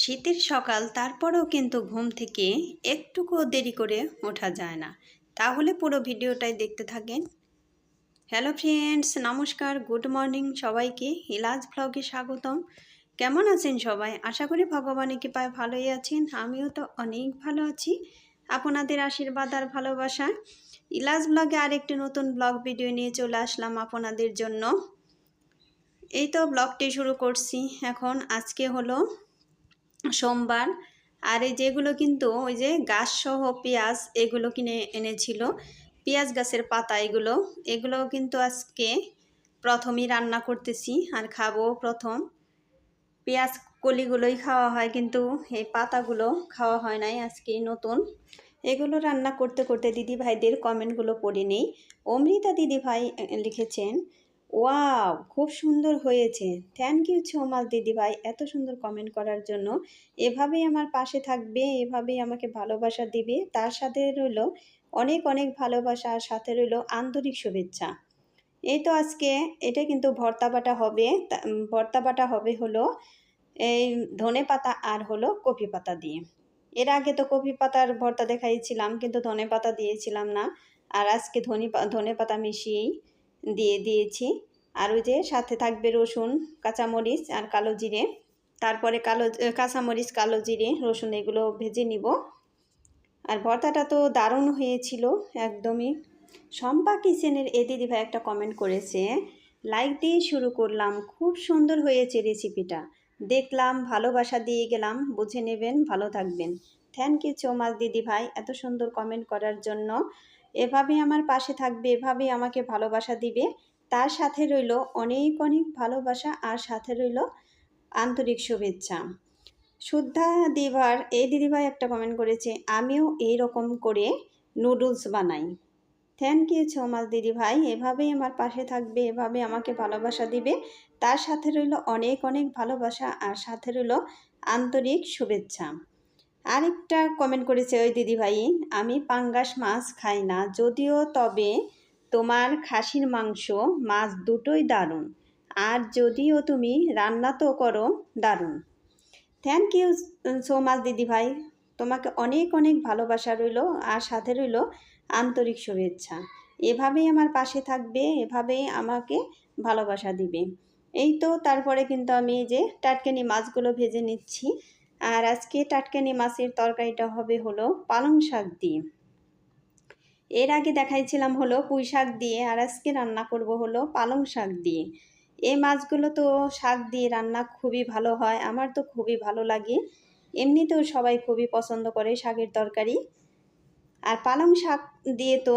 শীতের সকাল, তারপরেও কিন্তু ঘুম থেকে একটুকুও দেরি করে ওঠা যায় না। তাহলে পুরো ভিডিওটাই দেখতে থাকেন। হ্যালো ফ্রেন্ডস, নমস্কার, গুড মর্নিং সবাইকে। ইলাজ ব্লগে স্বাগতম। কেমন আছেন সবাই? আশা করি ভগবানের কৃপায় ভালোই আছেন। আমিও তো অনেক ভালো আছি। আপনাদের আশীর্বাদ আর ভালোবাসা। ইলাজ ব্লগে আরেকটি নতুন ব্লগ ভিডিও নিয়ে চলে আসলাম আপনাদের জন্য। এই তো ব্লগটি শুরু করছি। এখন আজকে হলো সোমবার। আর এই যেগুলো কিন্তু ওই যে গাছ সহ পেঁয়াজ এগুলো কিনে এনেছিল। পেঁয়াজ গাছের পাতা এগুলো এগুলো কিন্তু আজকে প্রথমেই রান্না করতেছি আর খাব প্রথম। পেঁয়াজ কলিগুলোই খাওয়া হয় কিন্তু এই পাতাগুলো খাওয়া হয় নাই আজকে নতুন। এগুলো রান্না করতে করতে দিদি ভাইদের কমেন্টগুলো পড়ে নেই। অমৃতা দিদি ভাই লিখেছেন ওয়াও, খুব সুন্দর হয়েছে। থ্যাংক ইউ মাচ দিদিভাই, এত সুন্দর কমেন্ট করার জন্য। এভাবেই আমার পাশে থাকবে, এভাবেই আমাকে ভালোবাসা দিবে। তার সাথে রইল অনেক অনেক ভালোবাসা, আর সাথে রইল আন্তরিক শুভেচ্ছা। এই তো আজকে এটা কিন্তু ভর্তা বাটা হবে ভর্তা বাটা হবে হলো এই ধনে পাতা আর হলো কপি পাতা দিয়ে। এর আগে তো কপি পাতার ভর্তা দেখাইছিলাম, কিন্তু ধনে পাতা দিয়েছিলাম না। আর আজকে ধনে ধনে পাতা মিশিয়েই দিয়ে দিয়েছি। আর ওই যে সাথে থাকবে রসুন, কাঁচামরিচ আর কালো জিরে। তারপরে কালো কাঁচামরিচ, কালো জিরে, রসুন এগুলো ভেজে নিব। আর ভর্তাটা তো দারুণ হয়েছিল একদমই। শম্পা কিচেনের এ দিদিভাই একটা কমেন্ট করেছে লাইক দিয়ে শুরু করলাম, খুব সুন্দর হয়েছে রেসিপিটা দেখলাম, ভালোবাসা দিয়ে গেলাম, বুঝে নেবেন, ভালো থাকবেন। থ্যাংক ইউ সো মাচ দিদি ভাই, এত সুন্দর কমেন্ট করার জন্য। এভাবে আমার পাশে থাকবে, এভাবে আমাকে ভালোবাসা দিবে। তার সাথে রইল অনেক অনেক ভালোবাসা আর সাথে রইল আন্তরিক শুভেচ্ছা। শুদ্ধা দিভার, এই দিদিভাই একটা কমেন্ট করেছে, আমিও এই রকম করে নুডলস বানাই। থ্যাংক ইউ সো মাচ দিদিভাই, এভাবেই আমার পাশে থাকবে, এভাবে আমাকে ভালোবাসা দিবে। তার সাথে রইল অনেক অনেক ভালোবাসা আর সাথে রইল আন্তরিক শুভেচ্ছা। আরেকটা কমেন্ট করেছে ওই দিদিভাই, আমি পাঙ্গাস মাছ খাই না, যদিও তবে তোমার খাসির মাংস, মাছ দুটোই দারুণ। আর যদিও তুমি রান্না তো করো, দারুণ। থ্যাংক ইউ সো মাচ দিদিভাই। তোমাকে অনেক অনেক ভালোবাসা রইল আর সাথে রইল আন্তরিক শুভেচ্ছা। এভাবেই আমার পাশে থাকবে, এভাবেই আমাকে ভালোবাসা দিবে। এই তো তারপরে কিন্তু আমি যে টাটকানি মাছগুলো ভেজে নিচ্ছি। আর আজকে টাটকানি মাছের তরকারিটা হবে হলো পালং শাক দিয়ে। এর আগে দেখাইছিলাম হলো পুঁই শাক দিয়ে আর আজকে রান্না করব হলো পালং শাক দিয়ে। এই মাছগুলো তো শাক দিয়ে রান্না খুবই ভালো হয়, আমার তো খুবই ভালো লাগে। এমনিতেও সবাই খুবই পছন্দ করে শাকের তরকারি। আর পালং শাক দিয়ে তো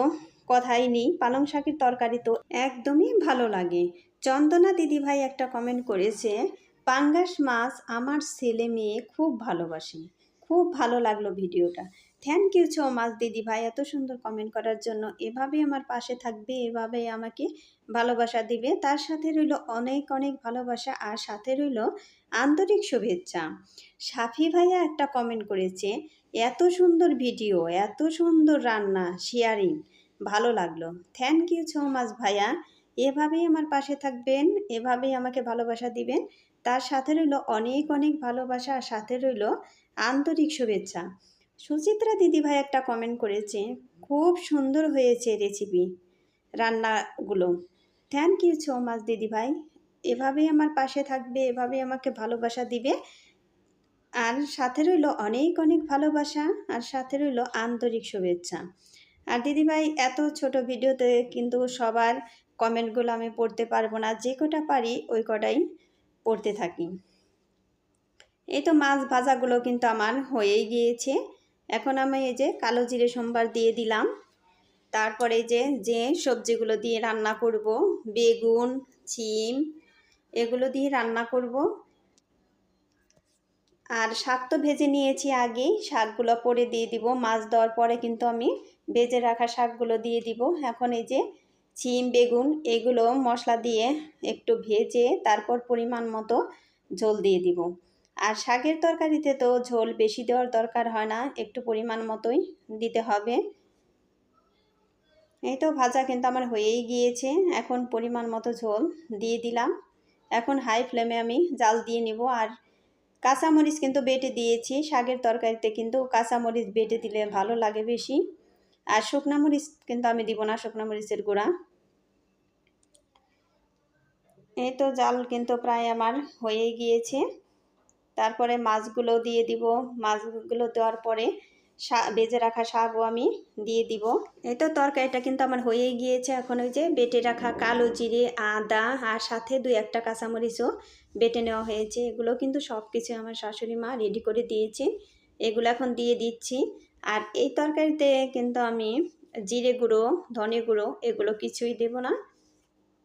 কথাই নেই, পালং শাকের তরকারি তো একদমই ভালো লাগে। চন্দনা দিদিভাই একটা কমেন্ট করেছে পাঙ্গাস মাছ আমার ছেলে মেয়ে খুব ভালোবাসে। খুব ভালো লাগল ভিডিওটা। থ্যাংক ইউ সো মাচ দিদি ভাই, এত সুন্দর কমেন্ট করার জন্য। এভাবে আমার পাশে থাকবে, এভাবে আমাকে ভালোবাসা দিবে। তার সাথে রইল অনেক অনেক ভালোবাসা। আর সাথে রইল আন্তরিক শুভেচ্ছা। সাফি ভাইয়া একটা কমেন্ট করেছে, এত সুন্দর ভিডিও এত সুন্দর রান্না শেয়ারিং ভালো লাগল। থ্যাংক ইউ সো মাচ ভাইয়া। এভাবেই আমার পাশে থাকবেন, এভাবেই আমাকে ভালোবাসা দিবেন। তার সাথে রইল অনেক অনেক ভালোবাসা আর সাথে রইল আন্তরিক শুভেচ্ছা। সুচিত্রা দিদিভাই একটা কমেন্ট করেছে, খুব সুন্দর হয়েছে রেসিপি রান্নাগুলো। থ্যাংক ইউ সো মাচ দিদিভাই। এভাবেই আমার পাশে থাকবে এভাবেই আমাকে ভালোবাসা দিবে। আর সাথে রইল অনেক অনেক ভালোবাসা আর সাথে রইল আন্তরিক শুভেচ্ছা। আর দিদিভাই, এত ছোট ভিডিওতে কিন্তু সবার কমেন্টগুলো আমি পড়তে পারব না, যে কটা পারি ওই কটাই। পড়তে থাকি। এই তো মাছ ভাজাগুলো কিন্তু আমার হয়েই গিয়েছে। এখন আমি এই যে কালো জিরে সোমবার দিয়ে দিলাম। তারপরে যে যে সবজিগুলো দিয়ে রান্না করব, বেগুন চিম এগুলো দিয়ে রান্না করব। আর শাক তো ভেজে নিয়েছি আগেই, শাকগুলো পরে দিয়ে দিব। মাছ দেওয়ার পরে কিন্তু আমি ভেজে রাখা শাকগুলো দিয়ে দিব। এখন এই যে চিম, বেগুন এগুলো মশলা দিয়ে একটু ভেজে তারপর পরিমাণ মতো ঝোল দিয়ে দিব। আর শাকের তরকারিতে তো ঝোল বেশি দেওয়ার দরকার হয় না, একটু পরিমাণ মতোই দিতে হবে। এই তো ভাজা কিন্তু আমার হয়েই গিয়েছে, এখন পরিমাণ মতো ঝোল দিয়ে দিলাম। এখন হাই ফ্লেমে আমি জাল দিয়ে নিব আর কাঁচামরিচ কিন্তু বেটে দিয়েছি, শাকের তরকারিতে কিন্তু কাঁচামরিচ বেটে দিলে ভালো লাগে বেশি। আর শুকনা মরিচ কিন্তু আমি দিব না শুকনা মরিচের গুঁড়া। এই তো জাল কিন্তু প্রায় আমার হয়ে গিয়েছে। তারপরে মাছগুলো দিয়ে দিব। মাছগুলো দেওয়ার পরে বেজে রাখা শাকও আমি দিয়ে দিব। এই তো তরকারিটা কিন্তু আমার হয়ে গিয়েছে। এখন ওই যে বেটে রাখা কালো জিরে, আদা আর সাথে দুই একটা কাঁচামরিচও বেটে নেওয়া হয়েছে। এগুলো কিন্তু সব কিছু আমার শাশুড়ি মা রেডি করে দিয়েছে। এগুলো এখন দিয়ে দিচ্ছি। আর এই তরকারিতে কিন্তু আমি জিরে গুঁড়ো, ধনে গুঁড়ো এগুলো কিছুই দেব না।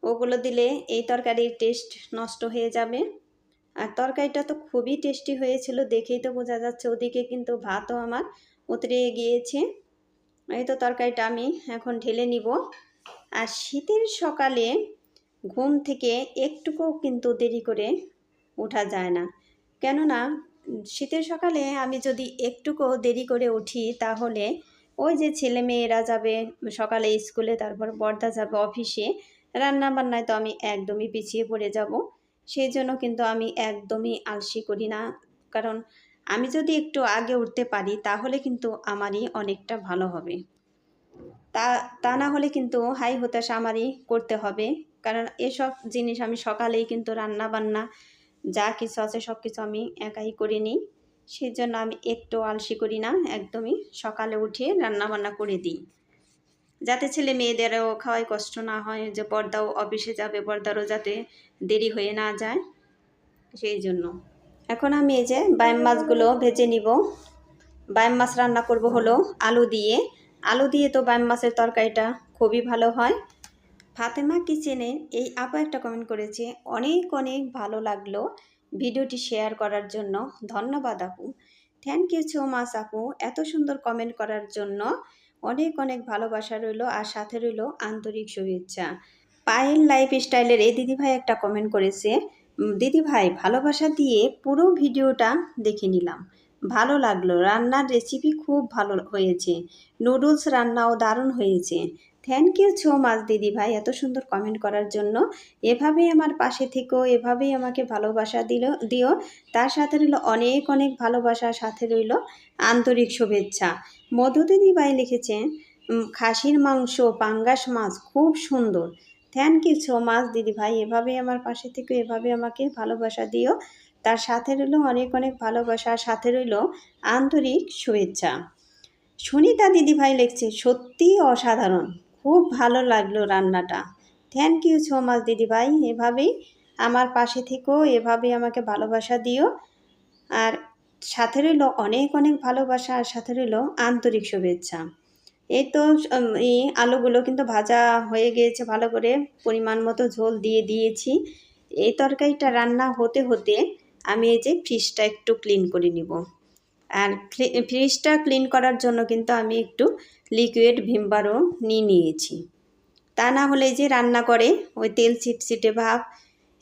ওগুলো দিলে এই তরকারির টেস্ট নষ্ট হয়ে যাবে। আর তরকারিটা তো খুবই টেস্টি হয়েছিল, দেখেই তো বোঝা যাচ্ছে ওদিকে কিন্তু ভাতও আমার উতরে গিয়েছে। এই তো তরকারিটা আমি এখন ঢেলে নিব। আর শীতের সকালে ঘুম থেকে একটুকুও কিন্তু দেরি করে ওঠা যায় না। কেননা শীতের সকালে আমি যদি একটুকু দেরি করে উঠি, তাহলে ওই যে ছেলে মেয়েরা যাবে, সকালে স্কুলে, তারপর বর্দা যাবে অফিসে রান্না বান্নায় তো আমি একদমই পিছিয়ে পড়ে যাব। সেই জন্য কিন্তু আমি একদমই আলসি করি না। কারণ আমি যদি একটু আগে উঠতে পারি, তাহলে কিন্তু আমারই অনেকটা ভালো হবে। তা তা না হলে কিন্তু হাই হতাশা আমারই করতে হবে। কারণ এসব জিনিস আমি সকালেই কিন্তু রান্না বান্না যা কিছু আছে সব কিছু আমি একাই করে নিই। সেই জন্য আমি একটু আলসি করি না, একদমই সকালে উঠে রান্না বান্না করে দিই। যাতে ছেলে মেয়েদেরও খাওয়াই কষ্ট না হয়, যে পর্দাও অফিসে যাবে, পর্দারও যাতে দেরি হয়ে না যায়, সেই জন্য। এখন আমি এই যে বাইম মাছগুলো ভেজে নিব। বাইম মাছ রান্না করব হলো আলু দিয়ে। আলু দিয়ে তো বাইম মাছের তরকারিটা খুবই ভালো হয়। ফাতেমা কিচেনে এই আপু একটা কমেন্ট করেছে, অনেক অনেক ভালো লাগল ভিডিওটি শেয়ার করার জন্য। ধন্যবাদ আপু। থ্যাংক ইউ সো মাচ আপু। এত সুন্দর কমেন্ট করার জন্য অনেক অনেক ভালোবাসা রইল আর সাথে রইল আন্তরিক শুভেচ্ছা। পায়েল লাইফ স্টাইলের এই দিদিভাই একটা কমেন্ট করেছে দিদিভাই ভালোবাসা দিয়ে পুরো ভিডিওটা দেখে নিলাম। ভালো লাগল। রান্নার রেসিপি খুব ভালো হয়েছে। নুডলস রান্নাও দারুণ হয়েছে। থ্যাংক ইউ সো মাচ দিদি ভাই এত সুন্দর কমেন্ট করার জন্য। এভাবেই আমার পাশে থেকেও এভাবেই আমাকে ভালোবাসা দিল, দিও। তার সাথে রইল অনেক অনেক ভালোবাসার সাথে রইল আন্তরিক শুভেচ্ছা। মধু দিদি ভাই লিখেছেন খাসির মাংস, পাঙ্গাস মাছ, খুব সুন্দর। থ্যাংক ইউ সো মাচ দিদি ভাই এভাবেই আমার পাশে থেকে এভাবে আমাকে ভালোবাসা দিও। তার সাথে রইল অনেক অনেক ভালোবাসা, সাথে রইল আন্তরিক শুভেচ্ছা। সুনিতা দিদিভাই লিখছে সত্যি অসাধারণ। খুব ভালো লাগল রান্নাটা। থ্যাংক ইউ সো মাচ দিদিভাই। এভাবেই আমার পাশে থেকেও এভাবে আমাকে ভালোবাসা দিও। আর সাথে রইল অনেক অনেক ভালোবাসা, আর সাথে রইল আন্তরিক শুভেচ্ছা। এই তো এই আলুগুলো কিন্তু ভাজা হয়ে গিয়েছে, ভালো করে পরিমাণ মতো ঝোল দিয়ে দিয়েছি। এই তরকারিটা রান্না হতে হতে আমি এই যে ফ্রিজটা একটু ক্লিন করে নিব। আর ফ্রিজটা ক্লিন করার জন্য কিন্তু আমি একটু লিকুইড ভিমবারও নিয়ে নিয়েছি। তা না হলে যে রান্না করে, ওই তেল ছিটছিটে ভাব,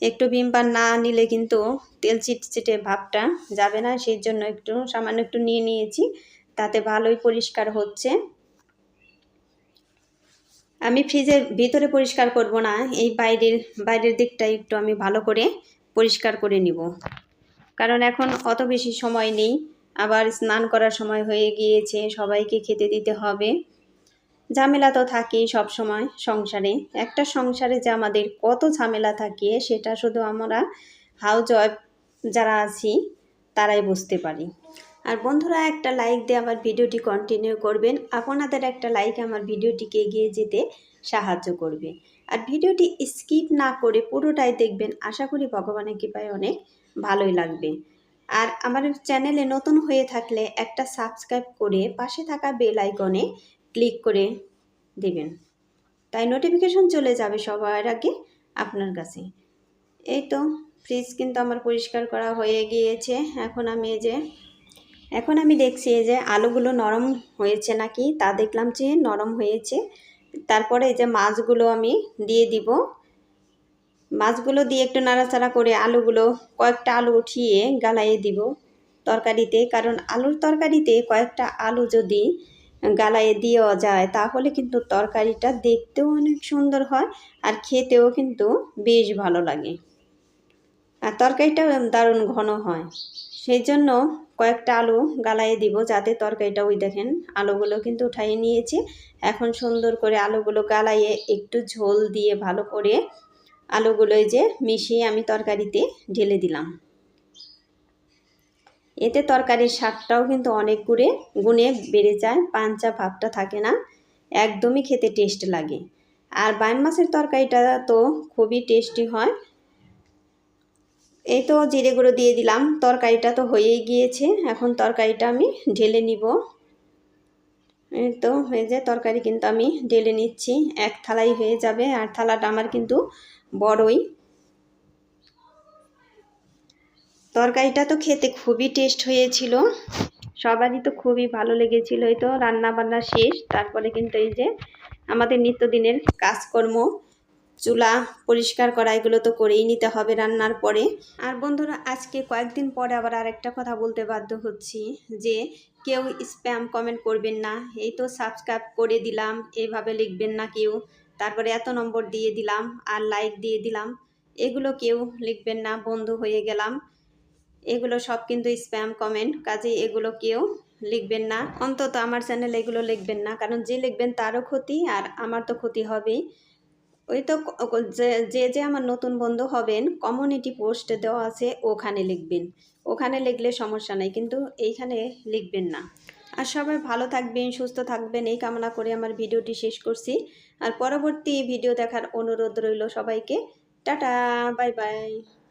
একটু ভিমবার না নিলে কিন্তু তেল ছিটছিটে ভাবটা যাবে না, সেই জন্য একটু, সামান্য একটু নিয়ে নিয়েছি, তাতে ভালোই পরিষ্কার হচ্ছে। আমি ফ্রিজের ভিতরে পরিষ্কার করব না, এই বাইরের বাইরের দিকটা একটু আমি ভালো করে পরিষ্কার করে নিব। কারণ এখন অত বেশি সময় নেই আবার স্নান করার সময় হয়ে গিয়েছে, সবাইকে খেতে দিতে হবে। ঝামেলা তো থাকেই সব সময় সংসারে। একটা সংসারে যে আমাদের কত ঝামেলা থাকে, সেটা শুধু আমরা হাউজ ওয়াইফ যারা আছি, তারাই বুঝতে পারি। আর বন্ধুরা, একটা লাইক দিয়ে আমার ভিডিওটি কন্টিনিউ করবেন। আপনাদের একটা লাইক আমার ভিডিওটিকে এগিয়ে যেতে সাহায্য করবে। আর ভিডিওটি স্কিপ না করে পুরোটাই দেখবেন। আশা করি ভগবানের কৃপায় অনেক ভালোই লাগবে। আর আমার চ্যানেলে নতুন হয়ে থাকলে একটা সাবস্ক্রাইব করে পাশে থাকা বেল আইকনে ক্লিক করে দেবেন। তাই নোটিফিকেশন চলে যাবে সবার আগে আপনার কাছে। এই তো ফ্রিজ কিন্তু আমার পরিষ্কার করা হয়ে গিয়েছে। এখন আমি এই যে, এখন আমি দেখছি যে আলুগুলো নরম হয়েছে নাকি? তা দেখলাম যে নরম হয়েছে। তারপরে এই যে মাছগুলো আমি দিয়ে দিব। মাছগুলো দিয়ে একটু নাড়াচাড়া করে আলুগুলো কয়েকটা আলু উঠিয়ে গালাইয়ে দিব তরকারিতে। কারণ আলুর তরকারিতে কয়েকটা আলু যদি গালাইয়ে দেওয়া যায়, তাহলে কিন্তু তরকারিটা দেখতেও অনেক সুন্দর হয় আর খেতেও কিন্তু বেশ ভালো লাগে। আর তরকারিটা দারুণ ঘন হয়। সেই জন্য কয়েকটা আলু গালায় দিব যাতে তরকারিটা ওই দেখেন আলুগুলো কিন্তু উঠাইয়ে নিয়েছি। এখন সুন্দর করে আলুগুলো গালাইয়ে একটু ঝোল দিয়ে ভালো করে আলুগুলো এই যে মিশিয়ে আমি তরকারিতে ঢেলে দিলাম। এতে তরকারির স্বাদটাও কিন্তু অনেক করে গুণে বেড়ে যায়, পাঞ্চা ভাবটা থাকে না, একদমই খেতে টেস্ট লাগে। আর বাইম মাছের তরকারিটা তো খুবই টেস্টি হয়। এই তো জিরে গুঁড়ো দিয়ে দিলাম, তরকারিটা তো হয়েই গিয়েছে, এখন তরকারিটা আমি ঢেলে নিব। এই তো হয়ে যায়, তরকারি কিন্তু আমি ঢেলে নিচ্ছি, এক থালাই হয়ে যাবে, আর থালাটা আমার কিন্তু বড়ই। তরকারিটা তো খেতে খুবই টেস্ট হয়েছিল। সবারই তো খুবই ভালো লেগেছিল। এই তো রান্না বান্না শেষ। তারপরে কিন্তু এই যে আমাদের নিত্যদিনের কাজকর্ম, চুলা পরিষ্কার করা, এগুলো তো করেই নিতে হবে রান্নার পরে। আর বন্ধুরা, আজকে কয়েকদিন পরে আবার আরেকটা কথা বলতে বাধ্য হচ্ছি যে কেউ স্প্যাম কমেন্ট করবেন না। এই তো সাবস্ক্রাইব করে দিলাম। এইভাবে লিখবেন না কেউ। তারপরে এত নম্বর দিয়ে দিলাম, আর লাইক দিয়ে দিলাম। এগুলো কেউ লিখবেন না, বন্ধু হয়ে গেলাম। এগুলো সব কিন্তু স্প্যাম কমেন্ট কাজে এগুলো কেউ লিখবেন না। অন্তত আমার চ্যানেল এগুলো লিখবেন না, কারণ যে লিখবেন তারও ক্ষতি, আর আমার তো ক্ষতি হবেই। ওই তো যে যে যে আমার নতুন বন্ধু হবেন কমিউনিটি পোস্ট দেওয়া আছে, ওখানে লিখবেন। ওখানে লিখলে সমস্যা নেই, কিন্তু এইখানে লিখবেন না। আর সবাই ভালো থাকবেন, সুস্থ থাকবেন। এই কামনা করে আমার ভিডিওটি শেষ করছি। আর পরবর্তী ভিডিও দেখার অনুরোধ রইল সবাইকে। Tata, bye bye.